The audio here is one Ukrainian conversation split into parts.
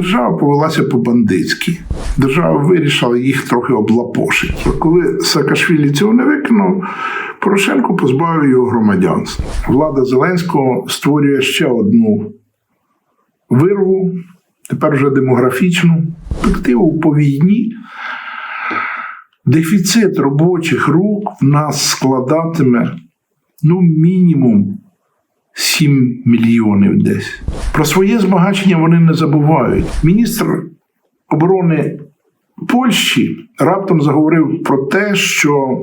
держава повелася по-бандитськи. Держава вирішила їх трохи облапошити. Коли Саакашвілі цього не виконав, Порошенко позбавив його громадянства. Влада Зеленського створює ще одну вирву, тепер вже демографічну перспективу по війні. Дефіцит робочих рук в нас складатиме ну, мінімум 7 мільйонів десь. Про своє збагачення вони не забувають. Міністр оборони Польщі раптом заговорив про те, що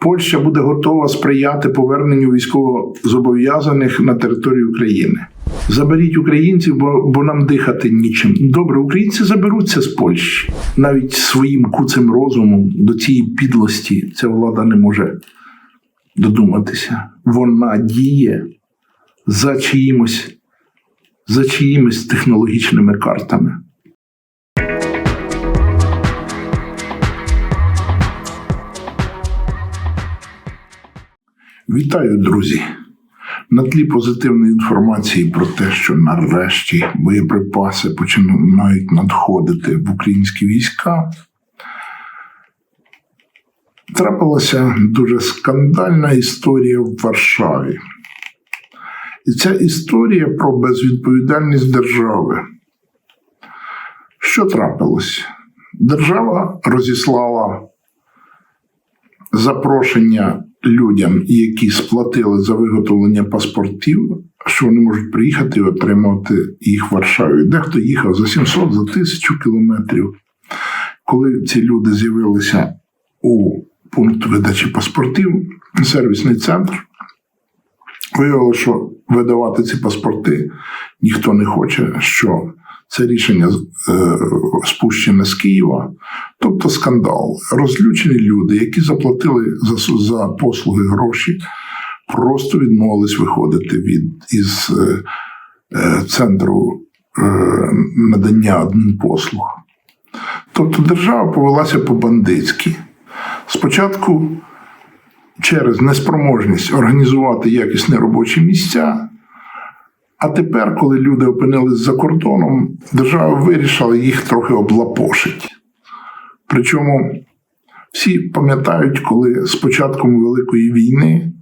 Польща буде готова сприяти поверненню військовозобов'язаних на територію України. Заберіть українців, бо, бо нам дихати нічим. Добре, українці заберуться з Польщі. Навіть своїм куцим розумом до цієї підлості ця влада не може додуматися. Вона діє за чиїмось, за чиїмось технологічними картами. Вітаю, друзі! На тлі позитивної інформації про те, що нарешті боєприпаси починають надходити в українські війська, трапилася дуже скандальна історія в Варшаві. І ця історія про безвідповідальність держави. Що трапилось? Держава розіслала запрошення людям, які сплатили за виготовлення паспортів, що вони можуть приїхати і отримати їх в Варшаві. Дехто їхав за 700, за 1000 кілометрів. Коли ці люди з'явилися у пункт видачі паспортів, сервісний центр, виявилося, що видавати ці паспорти ніхто не хоче. що це рішення е, спущене з Києва, тобто скандал. Розлючені люди, які заплатили за за послуги гроші, просто відмовились виходити від із е, е, центру е, надання адмінпослуг. Тобто держава повелася по-бандитськи. Спочатку через неспроможність організувати якісні робочі місця. А тепер, коли люди опинились за кордоном, держава вирішила їх трохи облапошити. Причому всі пам'ятають, коли з початком Великої війни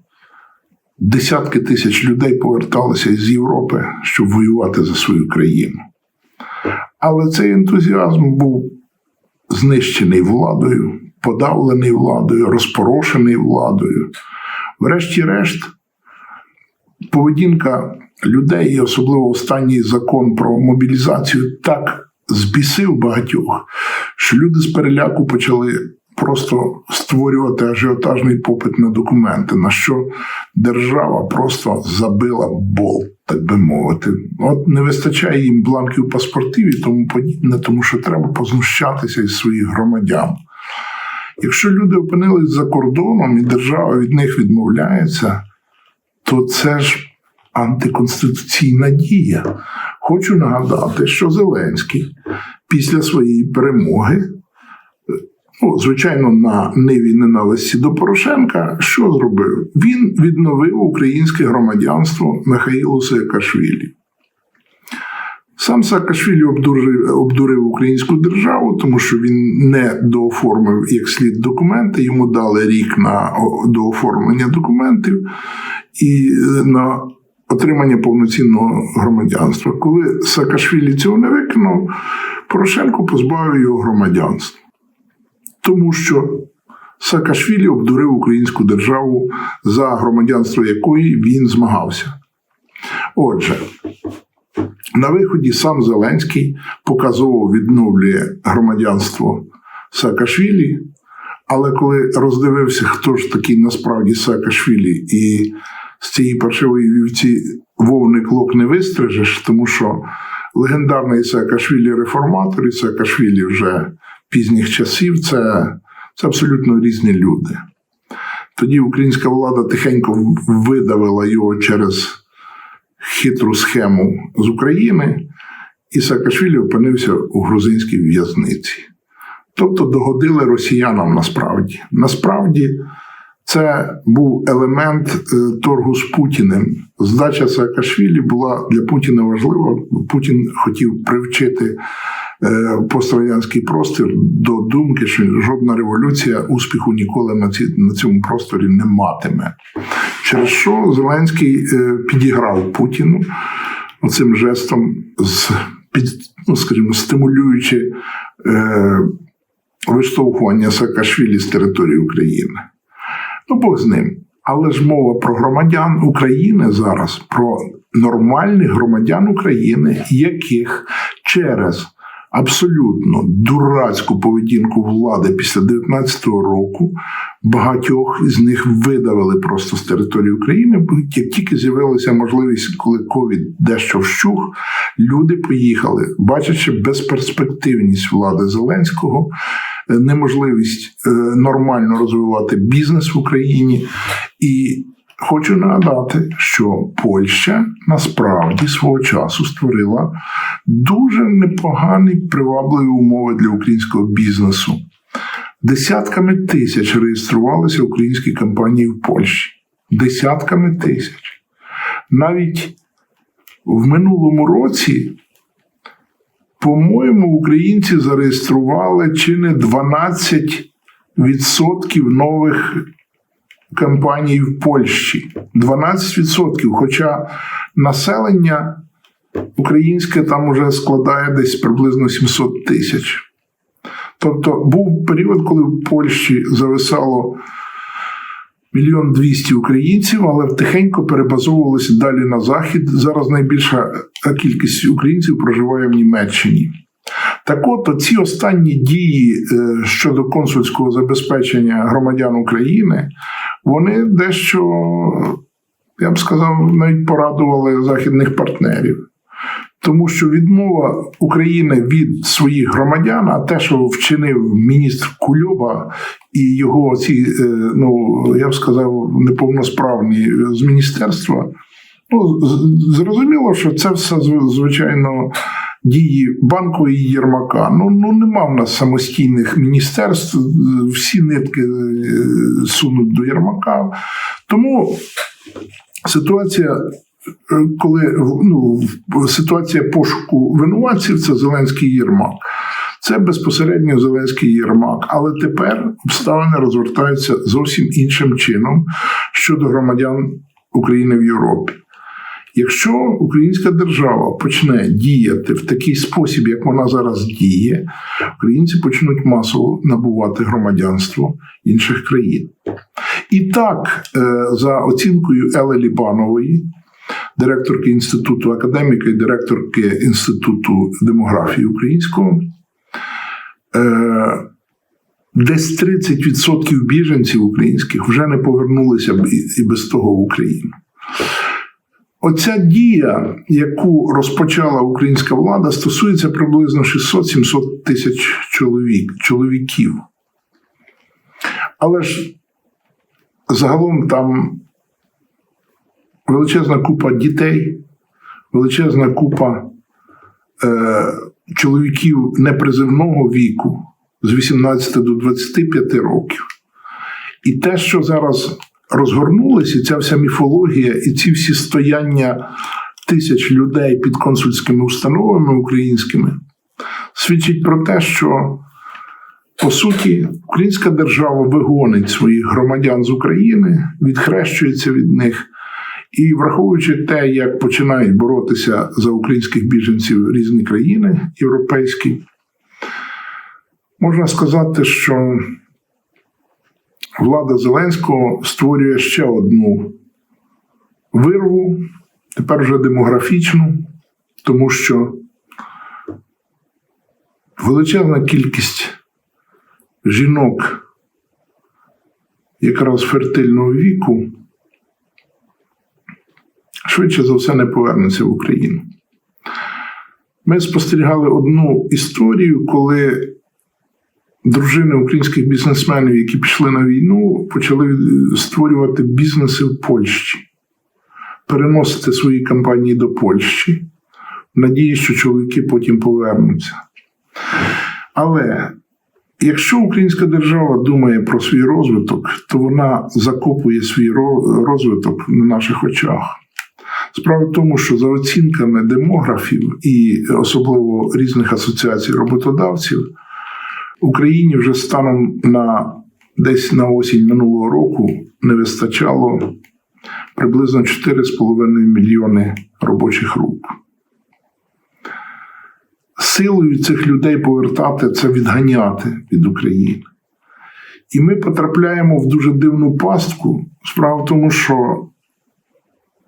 десятки тисяч людей поверталися з Європи, щоб воювати за свою країну. Але цей ентузіазм був знищений владою, подавлений владою, розпорошений владою. Врешті-решт, поведінка людей, і особливо останній закон про мобілізацію, так збісив багатьох, що люди з переляку почали просто створювати ажіотажний попит на документи, на що держава просто забила болт, так би мовити. От не вистачає їм бланків паспортів і тому подібне, тому що треба познущатися із своїх громадян. Якщо люди опинились за кордоном і держава від них відмовляється, то це ж антиконституційна дія. Хочу нагадати, що Зеленський після своєї перемоги, ну, звичайно, на ниві ненависті до Порошенка, що зробив? Він відновив українське громадянство Михаїлу Саакашвілі. Сам Саакашвілі обдурив, обдурив українську державу, тому що він не дооформив як слід документи. Йому дали рік на дооформлення документів і на отримання повноцінного громадянства. Коли Саакашвілі цього не виконав, Порошенко позбавив його громадянства. Тому що Саакашвілі обдурив українську державу, за громадянство якої він змагався. Отже, на виході сам Зеленський показово відновлює громадянство Саакашвілі, але коли роздивився, хто ж такий насправді Саакашвілі, і з цієї паршивої вівці вовний клок не вистрижеш, тому що легендарний Саакашвілі реформатор і Саакашвілі вже пізніх часів це, це абсолютно різні люди. Тоді українська влада тихенько видавила його через хитру схему з України, і Саакашвілі опинився у грузинській в'язниці. Тобто догодили росіянам насправді. Насправді Це був елемент е, торгу з Путіним. Здача Саакашвілі була для Путіна важлива. Путін хотів привчити пострадянський простір до думки, що жодна революція успіху ніколи на, ці, на цьому просторі не матиме. Через що Зеленський е, підіграв Путіну цим жестом, з, під, ну, скажімо, стимулюючи е, виштовхування Саакашвілі з території України. Ну, Бог з ним. Але ж мова про громадян України зараз, про нормальних громадян України, яких через абсолютно дурацьку поведінку влади після 19-го року багатьох з них видавили просто з території України. Як тільки з'явилася можливість, коли ковід дещо вщух, люди поїхали, бачачи безперспективність влади Зеленського неможливість е, нормально розвивати бізнес в Україні. І хочу нагадати, що Польща насправді свого часу створила дуже непогані привабливі умови для українського бізнесу. Десятками тисяч реєструвалися українські компанії в Польщі. Десятками тисяч. Навіть в минулому році по-моєму, українці зареєстрували чи не 12% нових компаній в Польщі. 12%. Хоча населення українське там уже складає десь приблизно 700 тисяч. Тобто був період, коли в Польщі зависало мільйон двісті українців, але тихенько перебазовувалися далі на захід. Зараз найбільша кількість українців проживає в Німеччині. Так от ці останні дії е, щодо консульського забезпечення громадян України, вони дещо, я б сказав, навіть порадували західних партнерів. Тому що відмова України від своїх громадян, а те, що вчинив міністр Кульоба і його ці, е, ну я б сказав, неповносправні з міністерства, ну зрозуміло, що це все звичайно. Дії банку і Єрмака. Ну ну нема в нас самостійних міністерств, всі нитки е, сунуть до Єрмака. Тому ситуація Е, коли ну, ситуація пошуку винуватців це Зеленський Єрмак. Це безпосередньо Зеленський Єрмак. Але тепер обставини розвертаються зовсім іншим чином щодо громадян України в Європі. Якщо українська держава почне діяти в такий спосіб, як вона зараз діє, українці почнуть масово набувати громадянство інших країн. І так, е, за оцінкою Ели Лібанової, директорки інституту академіка і директорки Інституту демографії українського. Е, десь 30% біженців українських вже не повернулися і без того в Україну. Оця дія, яку розпочала українська влада, стосується приблизно 600-700 тисяч чоловік, чоловіків. Але ж загалом там величезна купа дітей, величезна купа е, чоловіків непризивного віку з 18 до 25 років. І те, що зараз розгорнулося, ця вся міфологія, і ці всі стояння тисяч людей під консульськими установами українськими, свідчить про те, що по суті українська держава вигонить своїх громадян з України, відхрещується від них. І враховуючи те, як починають боротися за українських біженців різні країни європейські, можна сказати, що влада Зеленського створює ще одну вирву, тепер вже демографічну, тому що величезна кількість жінок якраз фертильного віку швидше за все не повернеться в Україну. Ми спостерігали одну історію, коли дружини українських бізнесменів, які пішли на війну, почали створювати бізнеси в Польщі, переносити свої компанії до Польщі, в надії, що чоловіки потім повернуться. Але Якщо українська держава думає про свій розвиток, то вона закопує свій розвиток на наших очах. Справа в тому, що за оцінками демографів і особливо різних асоціацій роботодавців, Україні вже станом на десь на осінь минулого року не вистачало приблизно 4,5 мільйони робочих рук. Силою цих людей повертати це відганяти від України. І ми потрапляємо в дуже дивну пастку. Справа в тому, що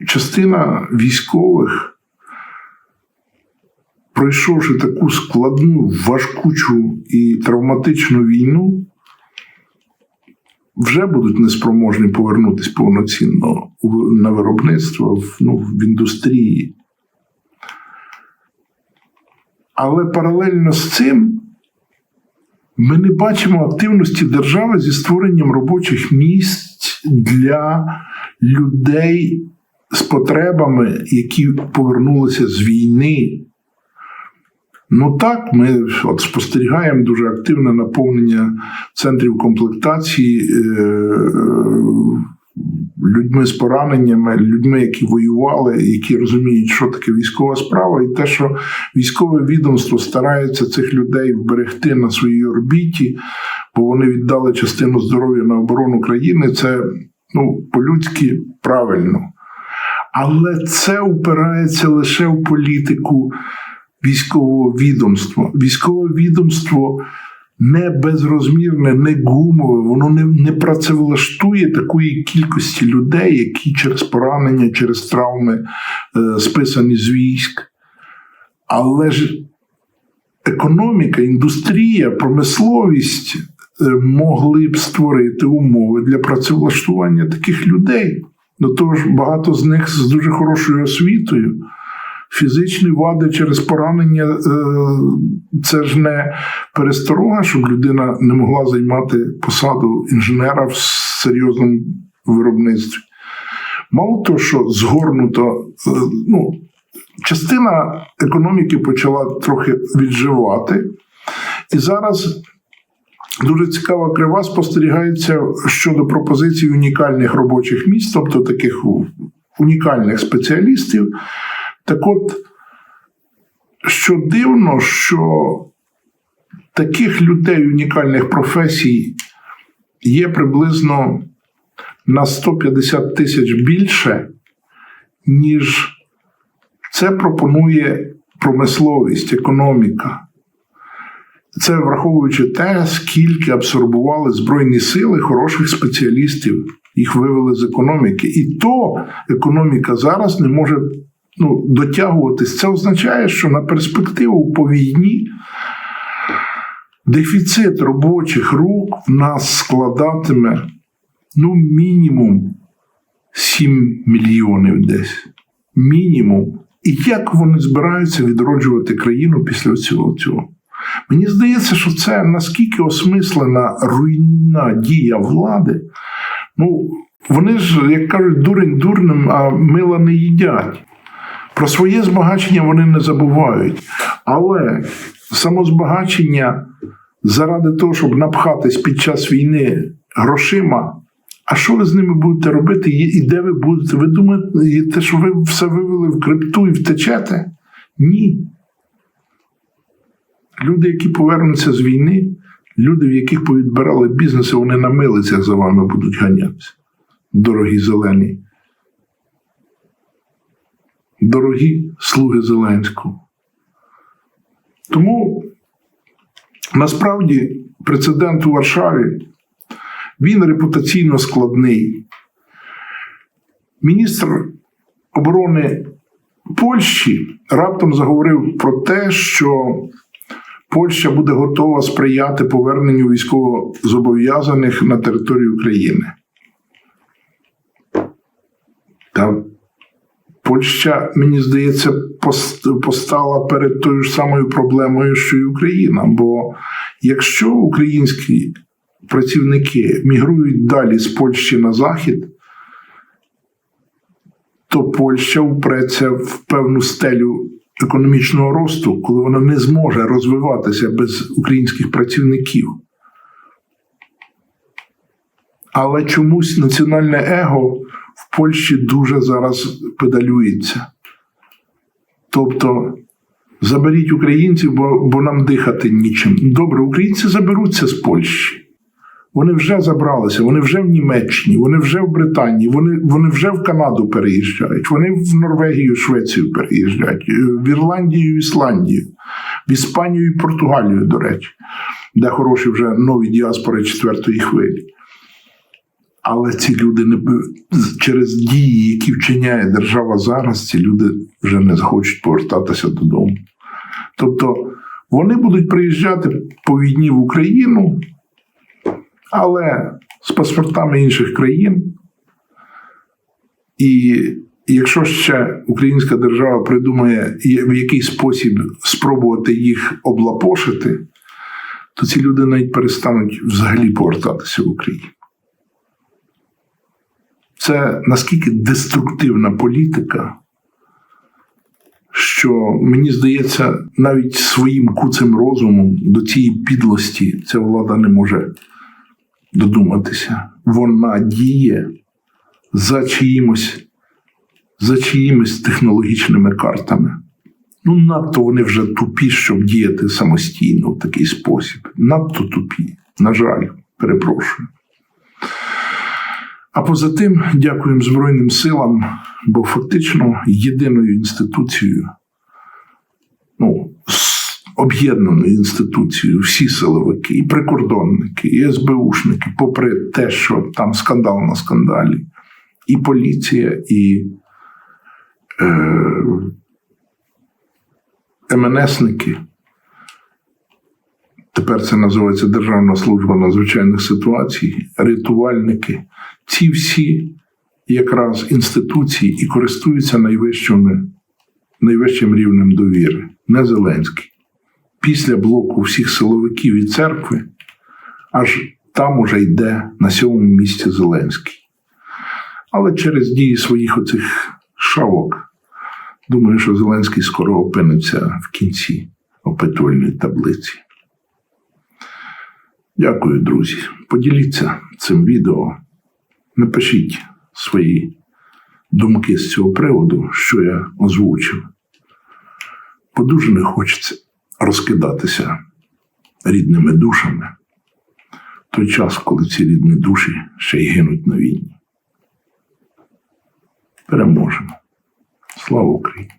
частина військових, пройшовши таку складну, важкучу і травматичну війну, вже будуть неспроможні повернутися повноцінно на виробництво в, ну, в індустрії. Але паралельно з цим ми не бачимо активності держави зі створенням робочих місць для людей з потребами, які повернулися з війни. Ну так, ми от спостерігаємо дуже активне наповнення центрів комплектації е, людьми з пораненнями, людьми, які воювали, які розуміють, що таке військова справа, і те, що військове відомство старається цих людей вберегти на своїй орбіті, бо вони віддали частину здоров'я на оборону країни. Це ну, по-людськи правильно. Але це упирається лише в політику військового відомства. Військове відомство не безрозмірне, не гумове, воно не, не працевлаштує такої кількості людей, які через поранення, через травми е, списані з військ. Але ж економіка, індустрія, промисловість е, могли б створити умови для працевлаштування таких людей. До того ж, багато з них з дуже хорошою освітою. Фізичні вади через поранення е, це ж не пересторога, щоб людина не могла займати посаду інженера в серйозному виробництві. Мало того, що згорнуто, е, ну, частина економіки почала трохи відживати, і зараз дуже цікава крива спостерігається щодо пропозицій унікальних робочих місць, тобто таких унікальних спеціалістів. Так от, що дивно, що таких людей унікальних професій є приблизно на 150 тисяч більше, ніж це пропонує промисловість, економіка. Це враховуючи те, скільки абсорбували Збройні сили хороших спеціалістів, їх вивели з економіки. І то економіка зараз не може ну, дотягуватись. Це означає, що на перспективу по війні дефіцит робочих рук в нас складатиме ну, мінімум 7 мільйонів десь. Мінімум. І як вони збираються відроджувати країну після цього цього? Мені здається, що це наскільки осмислена руйнівна дія влади. Ну, вони ж, як кажуть, дурень дурним, а мила не їдять. Про своє збагачення вони не забувають. Але самозбагачення заради того, щоб напхатись під час війни грошима. А що ви з ними будете робити? І де ви будете? Ви думаєте, що ви все вивели в крипту і втечете? Ні. Люди, які повернуться з війни, люди, в яких повідбирали бізнеси, вони на милицях за вами будуть ганятися. Дорогі зелені. Дорогі слуги Зеленського. Тому насправді прецедент у Варшаві він репутаційно складний. Міністр оборони Польщі раптом заговорив про те, що Польща буде готова сприяти поверненню військовозобов'язаних на територію України. Та Польща, мені здається, постала перед тою ж самою проблемою, що й Україна. Бо якщо українські працівники мігрують далі з Польщі на Захід, то Польща впреться в певну стелю економічного росту, коли вона не зможе розвиватися без українських працівників. Але чомусь національне его Польщі дуже зараз педалюється. Тобто заберіть українців, бо, бо нам дихати нічим. Добре, українці заберуться з Польщі. Вони вже забралися, вони вже в Німеччині, вони вже в Британії, вони, вони вже в Канаду переїжджають, вони в Норвегію, Швецію переїжджають, е, в Ірландію, Ісландію, в Іспанію і Португалію, до речі, де хороші вже нові діаспори четвертої хвилі. Але ці люди не через дії, які вчиняє держава зараз, ці люди вже не захочуть повертатися додому. Тобто вони будуть приїжджати по війні в Україну, але з паспортами інших країн. І якщо ще українська держава придумає в який спосіб спробувати їх облапошити, то ці люди навіть перестануть взагалі повертатися в Україну. Це наскільки деструктивна політика, що мені здається, навіть своїм куцим розумом до цієї підлості ця влада не може додуматися. Вона діє за чиїмось, за чиїмось технологічними картами. Ну, надто вони вже тупі, щоб діяти самостійно в такий спосіб. Надто тупі. На жаль, перепрошую. А поза тим, дякуємо Збройним силам, бо фактично єдиною інституцією, ну, об'єднаною інституцією, всі силовики, і прикордонники, і СБУшники, попри те, що там скандал на скандалі, і поліція, і е, МНСники. Тепер це називається Державна служба надзвичайних ситуацій, рятувальники. Ці всі якраз інституції і користуються найвищими, найвищим рівнем довіри, не Зеленський. Після блоку всіх силовиків і церкви, аж там уже йде на сьомому місці Зеленський. Але через дії своїх оцих шавок, думаю, що Зеленський скоро опиниться в кінці опитувальної таблиці. Дякую, друзі. Поділіться цим відео. Напишіть свої думки з цього приводу, що я озвучив. Бо дуже не хочеться розкидатися рідними душами в той час, коли ці рідні душі ще й гинуть на війні. Переможемо. Слава Україні!